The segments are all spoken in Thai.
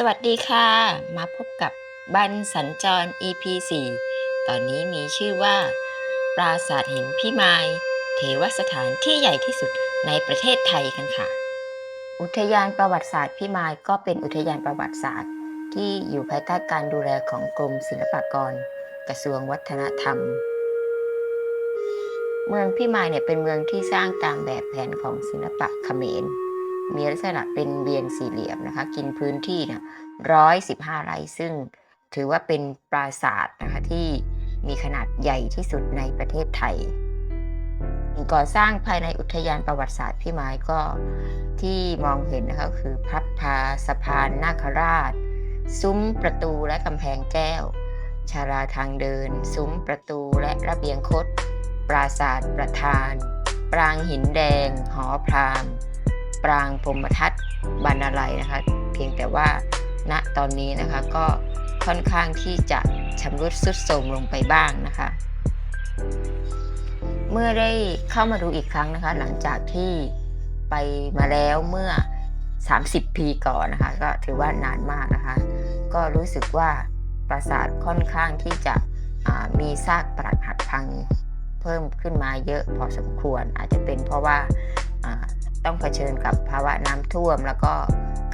สวัสดีค่ะ มาพบกับบันสัญจร EP 4ตอนนี้มีชื่อว่า ปราสาทหินพิมาย เทวสถานที่ใหญ่ที่สุดในประเทศไทยกันค่ะ อุทยานประวัติศาสตร์พิมายก็เป็นอุทยานประวัติศาสตร์ ที่อยู่ภายใต้การดูแลของกรมศิลปากร กระทรวงวัฒนธรรม เมืองพิมายเนี่ยเป็นเมืองที่สร้างตามแบบแผนของศิลปะเขมร มีลักษณะเป็นเวียนสี่เหลี่ยมนะคะ กินพื้นที่เนี่ยร้อยสิบห้าไร่ซึ่งถือว่าเป็นปราสาทนะคะที่มีขนาดใหญ่ที่สุดในประเทศไทย ก่อสร้างภายในอุทยานประวัติศาสตร์พี่ไม้ก็ที่มองเห็นนะคะคือพระพาสะพานนาคราช ซุ้มประตูและกำแพงแก้ว ชาราทางเดิน ซุ้มประตูและระเบียงคดปราสาทประธาน ปรางหินแดง หอพราหมณ์ ปรางพรมทัศน์บรรณาลัยนะคะ เพียงแต่ว่าณตอนนี้นะคะก็ค่อนข้างที่จะชำรุดทรุดโทรมลงไปบ้างนะคะ เมื่อได้เข้ามาดูอีกครั้งนะคะ หลังจากที่ไปมาแล้วเมื่อ 30 ปีก่อนนะคะ ก็ถือว่านานมากนะคะ ก็รู้สึกว่าปราสาทค่อนข้างที่จะมีซากปรักหักพังเพิ่มขึ้นมาเยอะพอสมควรอาจจะเป็นเพราะว่า ต้องเผชิญกับภาวะน้ำท่วม แล้วก็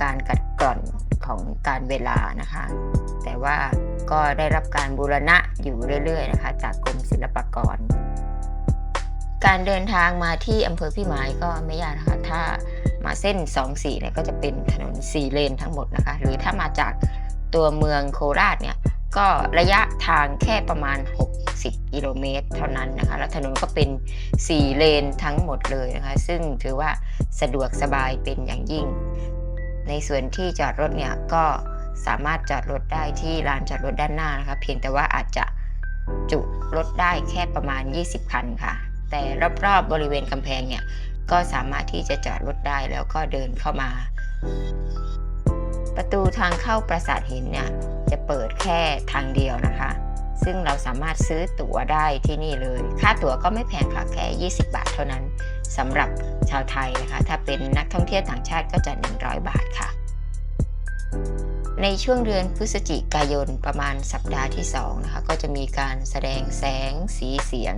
การกัดกร่อนของการเวลานะคะ แต่ว่าก็ได้รับการบูรณะอยู่เรื่อยๆนะคะ จากกรมศิลปากร การเดินทางมาที่อำเภอพี่ไม้ก็ไม่ยากนะคะ ถ้ามาเส้น 2 4เนี่ยก็จะเป็นถนน4เลนทั้งหมดนะคะ หรือถ้ามาจากตัวเมืองโคราชเนี่ยก็ระยะทางแค่ประมาณ 60 กิโลเมตร เท่านั้นนะคะ แล้วถนนก็เป็น 4 เลนทั้งหมดเลยนะคะ ซึ่งถือว่าสะดวกสบายเป็นอย่างยิ่ง ในส่วนที่จอดรถเนี่ยก็สามารถจอดรถได้ที่ลานจอดรถด้านหน้านะคะ เพียงแต่ว่าอาจจะจุรถได้แค่ประมาณ 20 คันค่ะ แต่รอบๆบริเวณกำแพงเนี่ยก็สามารถที่จะจอดรถได้แล้วก็เดินเข้ามา ประตูทางเข้าปราสาทหินเนี่ยจะเปิดแค่ทางเดียวนะคะ ซึ่งเราสามารถซื้อตั๋วได้ที่นี่เลย ค่าตั๋วก็ไม่แพงค่ะแค่ 20 บาทเท่านั้นสำหรับชาวไทยนะคะ ถ้าเป็นนักท่องเที่ยวต่างชาติก็จะ 100 บาทค่ะ ในช่วงเดือนพฤศจิกายนประมาณสัปดาห์ที่ 2 นะคะ ก็จะมีการแสดงแสงสีเสียง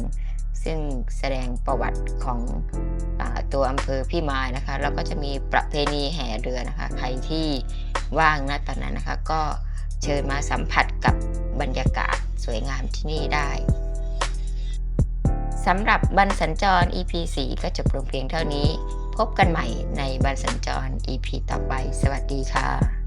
ซึ่งแสดงประวัติของอตัวอำเภอพี่มายนะคะ แล้วก็จะมีประเพณีแห่เรือนะคะ ใครที่ว่างนะตอนนั้นนะคะ ก็ เชิญมาสัมผัสกับบรรยากาศสวยงามที่นี่ได้สำหรับบันสัญจร EP 4ก็จบลงเพียงเท่านี้ พบกันใหม่ในบันสัญจร EP ต่อไป สวัสดีค่ะ